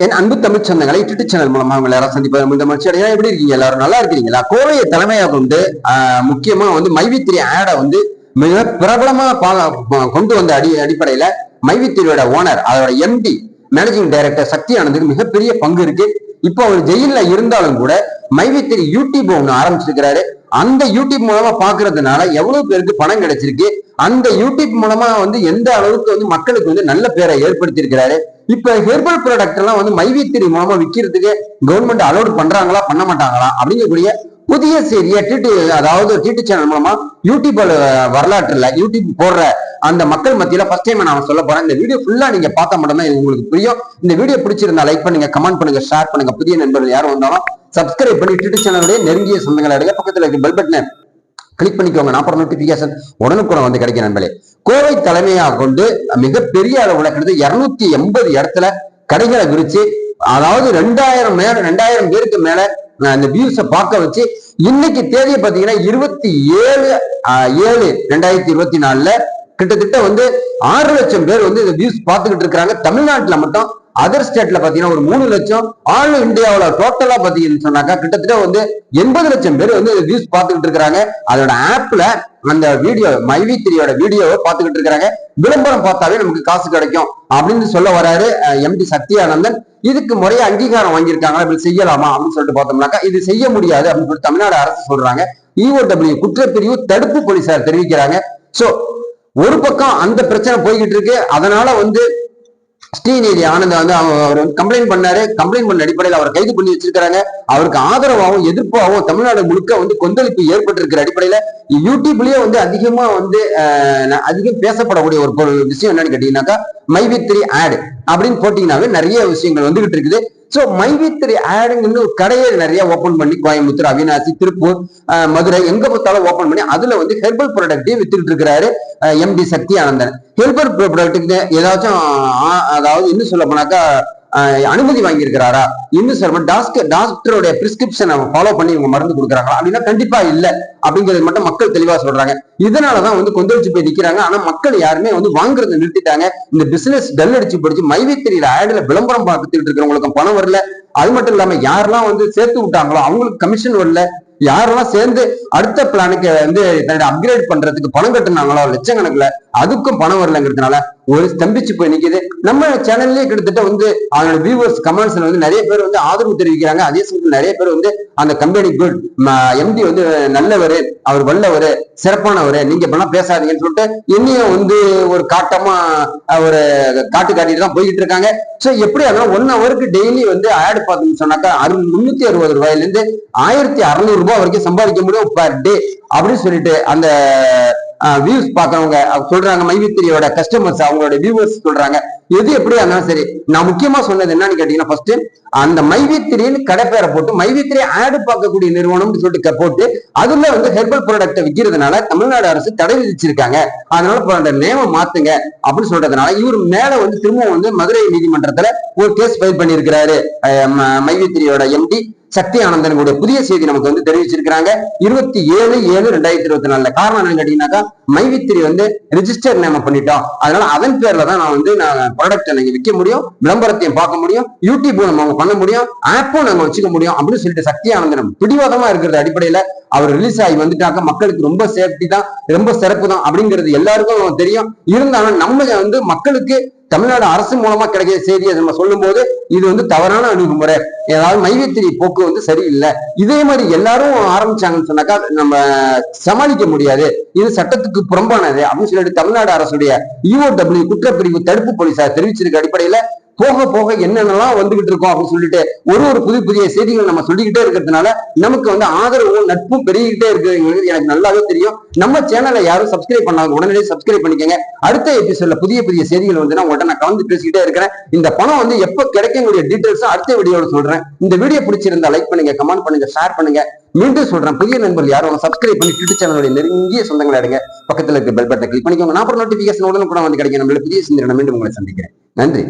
என் அன்பு தமிழ் சொந்தங்களை YouTube channel மூலமா உங்களை எல்லாரும் சந்திப்பது இந்த மகிழ்ச்சி அடையா எப்படி இருக்கீங்க? எல்லாரும் நல்லா இருக்கீங்களா கோவையை தலைமையாக கொண்டு முக்கியமா வந்து மைவித்திரி ஆடை வந்து மிக பிரபலமா பா- கொண்டு வந்த அடி அடிப்படையில மைவித்திரியோட ஓனர் அதோட எம்டி மேனேஜிங் டைரக்டர் சக்தி ஆனந்துக்கு மிகப்பெரிய பங்கு இருக்கு. இப்போ அவர் ஜெயிலில் இருந்தாலும் கூட மைவித்திரி யூடியூப் ஒன்று ஆரம்பிச்சிருக்கிறாரு. அந்த யூடியூப் மூலமா பாக்குறதுனால எவ்வளவு பேருக்கு பணம் கிடைச்சிருக்கு? அந்த யூடியூப் மூலமா வந்து எந்த அளவுக்கு வந்து மக்களுக்கு வந்து நல்ல பேரை ஏற்படுத்தி இருக்கிறாரு இப்ப ஹெர்பல் ப்ராடக்ட் எல்லாம் வந்து மைவித்திரி மூலமா விக்கிறதுக்கு கவர்மெண்ட் அலோட் பண்றாங்களா? பண்ண மாட்டாங்களா? அப்படிங்கக்கூடிய புதிய செய்தியை டிடி அதாவது டிடி சேனல் மூலமா யூடியூப் வரலாற்றுல யூடியூப் போடுற அந்த மக்கள் மத்தியில ஃபர்ஸ்ட் டைம் நான் சொல்ல போறேன். இந்த வீடியோ ஃபுல்லா நீங்க பார்த்தா மட்டும்தான் இது உங்களுக்கு புரியும். இந்த வீடியோ பிடிச்சிருந்தா லைக் பண்ணுங்க கமெண்ட் பண்ணுங்க ஷேர் பண்ணுங்க. புதிய நண்பர்கள் யாரும் வந்தாலும் சப்ஸ்கிரைப் பண்ணி டிடி சேனலுடைய நெருங்கிய சொந்தங்களை அடைய பக்கத்துல இருக்க பெல் பட்டனை கிளிக் பண்ணிக்கோங்க. நான் அப்புறம் நோட்டிபிகேஷன் உடனுக்குடன் வந்து கிடைக்கும் நண்பர்களே. கோவை தலைமையாக கொண்டு மிகப்பெரிய அளவுல கிட்டத்தட்ட இருநூத்தி எண்பது இடத்துல கடைகளை விரிச்சு அதாவது ரெண்டாயிரம் மேல ரெண்டாயிரம் பேருக்கு மேல அந்த வியூஸை பார்க்க வச்சு இன்னைக்கு தேதியை பாத்தீங்கன்னா இருபத்தி ஏழு ஏழு ரெண்டாயிரத்தி இருபத்தி நாலுல கிட்டத்தட்ட வந்து ஆறு லட்சம் பேர் வந்து இந்த வியூஸ் பார்த்துக்கிட்டு இருக்காங்க தமிழ்நாட்டுல மட்டும் அதர் ஸ்டேட்ல பாத்தீங்கன்னா ஒரு மூணு லட்சம் ஆல் இந்தியாவில டோட்டலா பாத்தீங்கன்னு சொன்னாக்கா கிட்டத்தட்ட வந்து எண்பது லட்சம் பேர் வந்து வியூஸ் பார்த்துக்கிட்டு இருக்காங்க அதோட ஆப்ல அந்த வீடியோ மைவி திரியோட வீடியோவை பார்த்துக்கிட்டு இருக்கிறாங்க. விளம்பரம் பார்த்தாவே நமக்கு காசு கிடைக்கும் அப்படின்னு சொல்ல வராரு எம்டி சத்யானந்தன். இதுக்கு முறைய அங்கீகாரம் வாங்கியிருக்காங்க இப்படி செய்யலாமா அப்படின்னு சொல்லிட்டு பார்த்தோம்னாக்கா இது செய்ய முடியாது அப்படின்னு சொல்லிட்டு தமிழ்நாடு அரசு சொல்றாங்க. இஓடபிள்யூ குற்றப்பிரிவு தடுப்பு போலீசார் தெரிவிக்கிறாங்க. சோ ஒரு பக்கம் அந்த பிரச்சனை போய்கிட்டு இருக்கு. அதனால வந்து ஸ்ரீநிதி ஆனந்த் வந்து அவர் கம்ப்ளைண்ட் பண்ணாரு. கம்ப்ளைண்ட் பண்ண அடிப்படையில் அவர் கைது பண்ணி வச்சிருக்காங்க அவருக்கு ஆதரவாகவும் எதிர்ப்பாகவும் தமிழ்நாடு முழுக்க வந்து கொந்தளிப்பு ஏற்பட்டிருக்கிற அடிப்படையில யூடியூப்லயே வந்து அதிகமா வந்து அதிகம் பேசப்படக்கூடிய ஒரு பொருள் விஷயம் என்னன்னு கேட்டீங்கன்னாக்கா மைவித்திரி ஆட் அப்படின்னு போட்டீங்கன்னாவே நிறைய விஷயங்கள் வந்துகிட்டு இருக்குது. சோ மைவித்திரி ஆடுங்கன்னு ஒரு கடையை நிறைய ஓபன் பண்ணி கோயம்புத்தூர் அவினாசி திருப்பூர் மதுரை எங்க பார்த்தாலும் ஓபன் பண்ணி அதுல வந்து ஹெர்பல் ப்ராடக்ட்டையும் வித்துட்டு இருக்கிறாரு எம்டி சக்தி ஆனந்தன் ஹெர்பல் ப்ராடக்ட்டுக்கு ஏதாச்சும் அதாவது இன்னும் சொல்ல போனாக்கா அனுமதி வாங்கியிருக்கிறாரா? இன்னும் சார் டாக்டர் டாக்டருடைய பிரிஸ்கிரிப்ஷன் ஃபாலோ பண்ணி இவங்க மருந்து கொடுக்குறாங்களா? அப்படின்னா கண்டிப்பா இல்ல. அப்படிங்கிறது மட்டும் மக்கள் தெளிவா சொல்றாங்க. இதனாலதான் வந்து கொந்தளிச்சு போய் நிக்கிறாங்க. ஆனா மக்கள் யாருமே வந்து வாங்குறதை நிறுத்திட்டாங்க. இந்த பிசினஸ் டல் அடிச்சு படிச்சு மைவித்திரியில ஆடுல விளம்பரம் பார்த்துட்டு இருக்கிறவங்களுக்கு பணம் வரல. அது மட்டும் இல்லாம யாரெல்லாம் வந்து சேர்த்து விட்டாங்களோ அவங்களுக்கு கமிஷன் வரல. யாரெல்லாம் சேர்ந்து அடுத்த பிளானுக்கு வந்து தன்னுடைய அப்கிரேட் பண்றதுக்கு பணம் கட்டுனாங்களோ லட்சக்கணக்கில் அதுக்கும் பணம் வரலங்கிறதுனால ஒரு ஸ்தம்பிச்சு போய் நிக்குது. நம்ம சேனல்லயே கிட்டத்தட்ட வந்து அவங்களோட வியூவர்ஸ் கமெண்ட்ஸ்ல வந்து நிறைய பேர் வந்து ஆதரவு தெரிவிக்கிறாங்க. அதே சமயத்தில் நிறைய பேர் வந்து அந்த கம்பெனி குட் எம்டி வந்து நல்லவர் அவர் வல்லவர் சிறப்பானவர் நீங்க இப்பெல்லாம் பேசாதீங்கன்னு சொல்லிட்டு என்னையும் வந்து ஒரு காட்டமா ஒரு காட்டு காட்டிட்டு தான் போய்கிட்டு இருக்காங்க. ஸோ எப்படி அதனால ஒன் ஹவருக்கு டெய்லி வந்து ஆட் பார்த்தோம்னு சொன்னாக்கா அறு முன்னூத்தி அறுபது ரூபாயில இருந்து ஆயிரத்தி அறுநூறு ரூபாய் வரைக்கும் சம்பாதிக்க முடியும் பர் டே அப்படின்னு சொல்லிட்டு அந்த வியூஸ் பார்க்கறவங்க சொல்றாங்க மைவித்திரியோட கஸ்டமர்ஸ் அவங்களோட வியூவர்ஸ் சொல்றாங்க. எது எப்படியா இருந்தாலும் சரி நான் முக்கியமா சொன்னது என்னன்னு கேட்டீங்கன்னா ஃபர்ஸ்ட் அந்த மைவித்திரின்னு கடை பேரை போட்டு மைவித்திரி ஆடு பார்க்கக்கூடிய நிறுவனம்னு சொல்லிட்டு க- போட்டு அதுல வந்து ஹெர்பல் ப்ராடக்ட்டை விற்கிறதுனால தமிழ்நாடு அரசு தடை விதிச்சிருக்காங்க. அதனால இப்ப அந்த நேம மாத்துங்க அப்படின்னு சொல்றதுனால இவர் மேல வந்து திரும்பவும் வந்து மதுரை நீதிமன்றத்துல ஒரு கேஸ் ஃபைல் பண்ணியிருக்கிறாரு மைவித்திரியோட எம்டி சக்தி ஆனந்தனுடைய புதிய செய்தி நமக்கு வந்து தெரிவிச்சிருக்காங்க இருபத்தி ஏழு ஏழு ரெண்டாயிரத்தி இருபத்தி நாலுல. காரணம் என்னன்னு கேட்டீங்கன்னாக்கா மைவித்திரி வந்து ரிஜிஸ்டர் நேம பண்ணிட்டோம். அதனால அதன் பேர்ல தான் நான் வந்து நான் ப்ராடக்ட் நீங்க விற்க முடியும் விளம்பரத்தையும் பார்க்க முடியும் யூடியூப் நம்ம பண்ண முடியும் ஆப்பும் நம்ம வச்சுக்க முடியும் அப்படின்னு சொல்லிட்டு சக்தி ஆனந்தனம் பிடிவாதமா இருக்கிறது அடிப்படையில அவர் ரிலீஸ் ஆகி வந்துட்டாக்க மக்களுக்கு ரொம்ப சேஃப்டி தான் ரொம்ப சிறப்பு தான் அப்படிங்கிறது எல்லாருக்கும் தெரியும். இருந்தாலும் நம்ம வந்து மக்களுக்கு தமிழ்நாடு அரசு மூலமா கிடைக்கிற செய்தியை நம்ம சொல்லும்போது இது வந்து தவறான அணுகுமுறை. ஏதாவது மைவித்திரி போக்கு வந்து சரியில்லை. இதே மாதிரி எல்லாரும் ஆரம்பிச்சாங்கன்னு சொன்னாக்கா நம்ம சமாளிக்க முடியாது. இது சட்டத்துக்கு புறம்பானது அப்படின்னு சொல்லிட்டு தமிழ்நாடு அரசுடைய இஓடபிள்யூ குற்றப்பிரிவு தடுப்பு போலீசார் தெரிவிச்சிருக்க அடிப்படையில போக போக என்னென்னலாம் வந்துகிட்டு இருக்கோம் அப்படின்னு சொல்லிட்டு ஒரு ஒரு புதிய புதிய செய்திகள் நம்ம சொல்லிக்கிட்டே இருக்கிறதுனால நமக்கு வந்து ஆதரவும் நட்பும் பெருகிக்கிட்டே இருக்குங்கிறது எனக்கு நல்லாவே தெரியும். நம்ம சேனலை யாரும் சப்ஸ்கிரைப் பண்ணாங்க உடனடியே சப்ஸ்கிரைப் பண்ணிக்கங்க. அடுத்த எபிசோட்ல புதிய புதிய செய்திகள் வந்து நான் உங்கள்கிட்ட நான் கலந்து பேசிக்கிட்டே இருக்கிறேன். இந்த பணம் வந்து எப்ப கிடைக்கக்கூடிய டீட்டெயில்ஸும் அடுத்த வீடியோவில் சொல்றேன். இந்த வீடியோ பிடிச்சிருந்தா லைக் பண்ணுங்க கமெண்ட் பண்ணுங்க ஷேர் பண்ணுங்க. மீண்டும் சொல்றேன் புதிய நண்பர்கள் யாரும் சப்ஸ்கிரைப் பண்ணி ட்விட்டர் சேனலுடைய நெருங்கிய சொந்தங்களை எடுங்க பக்கத்தில் இருக்க பெல் பட்டனை கிளிக் பண்ணிக்கோங்க. நான் அப்புறம் நோட்டிபிகேஷன் உடனே கூட வந்து கிடைக்கும். நம்மள புதிய சிந்தனை மீண்டும் உங்களை சந்திக்கிறேன். நன்றி.